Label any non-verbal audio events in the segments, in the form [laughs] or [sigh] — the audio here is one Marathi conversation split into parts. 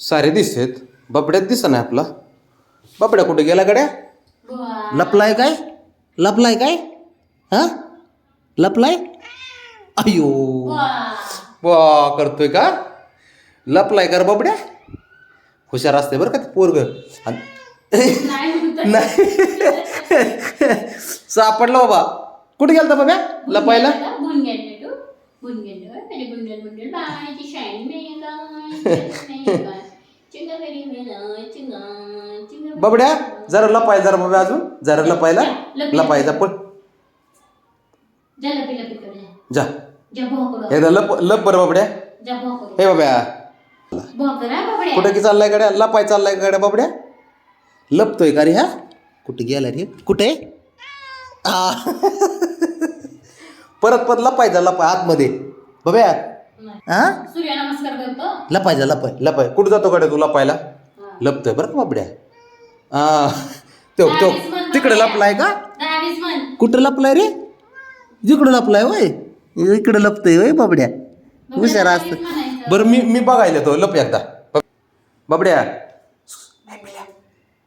सारे दिसतेत बबड्यात दिसा नाही आपला. बबड्या कुठे गेला गड्या? लपलाय काय? लपलाय काय? हा? लपलाय? अयो. वा करतोय का? लपलाय कर बबड्या. हुशार असते बरं का ते पोरग. नाही [laughs] सापडला बाबा. कुठे गेलता बाब्या? लपायला? [laughs] बबड्या जरा लपाय जरा बाबा अजून. जरा लपायला. लपायचा पण जा एकदा लप लप बरं बाबड्या. हे बाब्या कुठे की चाललाय गड्या? लपाय चाललाय गड्या बाबड्या. लपतोय का रे हा? कुठे गेला रे? कुठे. [laughs] परत परत लपायचा लपाय आतमध्ये. बाब्या हा? सूर्य नमस्कार करतो. लपायचा लपाय लपाय. कुठं जातो गड्या तू लपायला? लपतोय बरं का बाबड्या? आ तो तो तिकडे लपलाय का? म्हण. कुठं लपलाय रे? जिकडं लपलाय वय इकडं लपतोय वय बाबड्या? हुशार असत. बरं मी मी बघायला तो. लप एकदा. बब- बाबड्या.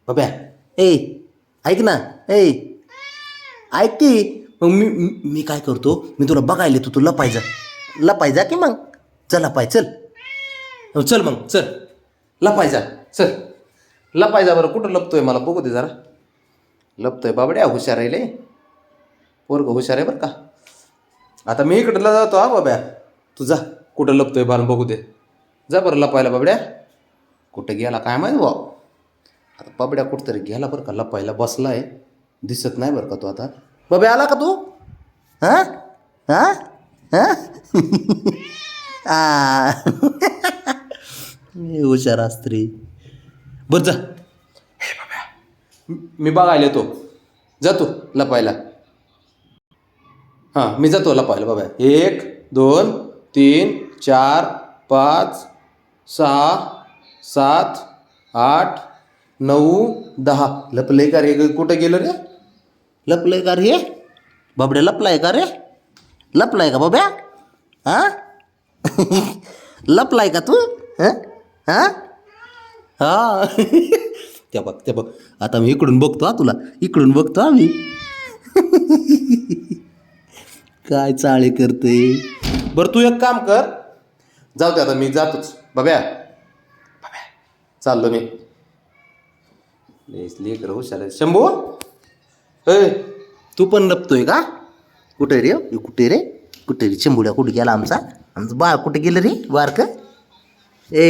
बाब्या ए ऐक ना. ए ऐक की. मग मी मी- मी काय करतो? मी तुला बघायला येतो. तू लपायचा लपायचा की मग. चल लपाय चल. हो, चल मग चल. लपायचा चल. लपायचा बरं कुठं लपतोय मला बघू दे जरा. लपतोय बाबड्या हुशार आहे लय. पोरग हुशार आहे बरं का. आता मी इकडला जातो हा बाब्या. तू जा कुठं लपतोय बाल बघू दे. जा बरं लपायला बाबड्या. कुठं गेला काय माहिती भाऊ आता बाबड्या कुठंतरी गेला बरं का लपायला बसला आहे दिसत नाही बरं का तू आता. बाब्या आला का तू? हां? हां? हां? [laughs] हुशार अस्त्री बरं जा. हे मी- बघायला येतो. जातो लपायला. हां मी जातो लपायला बाबा एक दोन तीन चार पाच सहा सात आठ नऊ दहा. लपलंय का रे? कुठं गेलं रे? लपलंय का रे? बाबड्या लपलाय का रे? लपलाय का बाब्या? हां? [laughs] लपलाय का तू? हां? हां? हां. त्या बघ त्या बघ. आता मी इकडून बघतो हा तुला. इकडून बघतो हा मी. [laughs] काय चाळे करते? बरं तू एक काम कर. जाऊ दे आता मी जातोच. बाब्या. बाब्या. चाललो मी. लेकर हुशार शंभू? ए तू पण लपतोय का? कुठे रे? हे कुठे रे? कुठे रे? शंभूड्या कुठे गेला आमचा? आमचं बाळ कुठे गेलं रे? बारक ए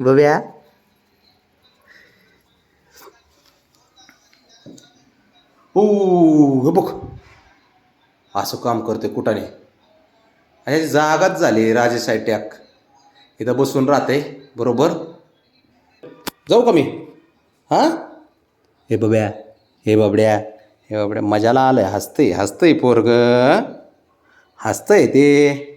बव्या हो हे बघ. असं काम करते कुठाने? आणि जागाच झाली राजेश टॅक इथं बसून राहते बरोबर? जाऊ का मी? हां? हे बब्या हे बाबड्या हे बाबड्या मजाला आलं आहे हसतंय हसतंय पोरग. हसतंय ते.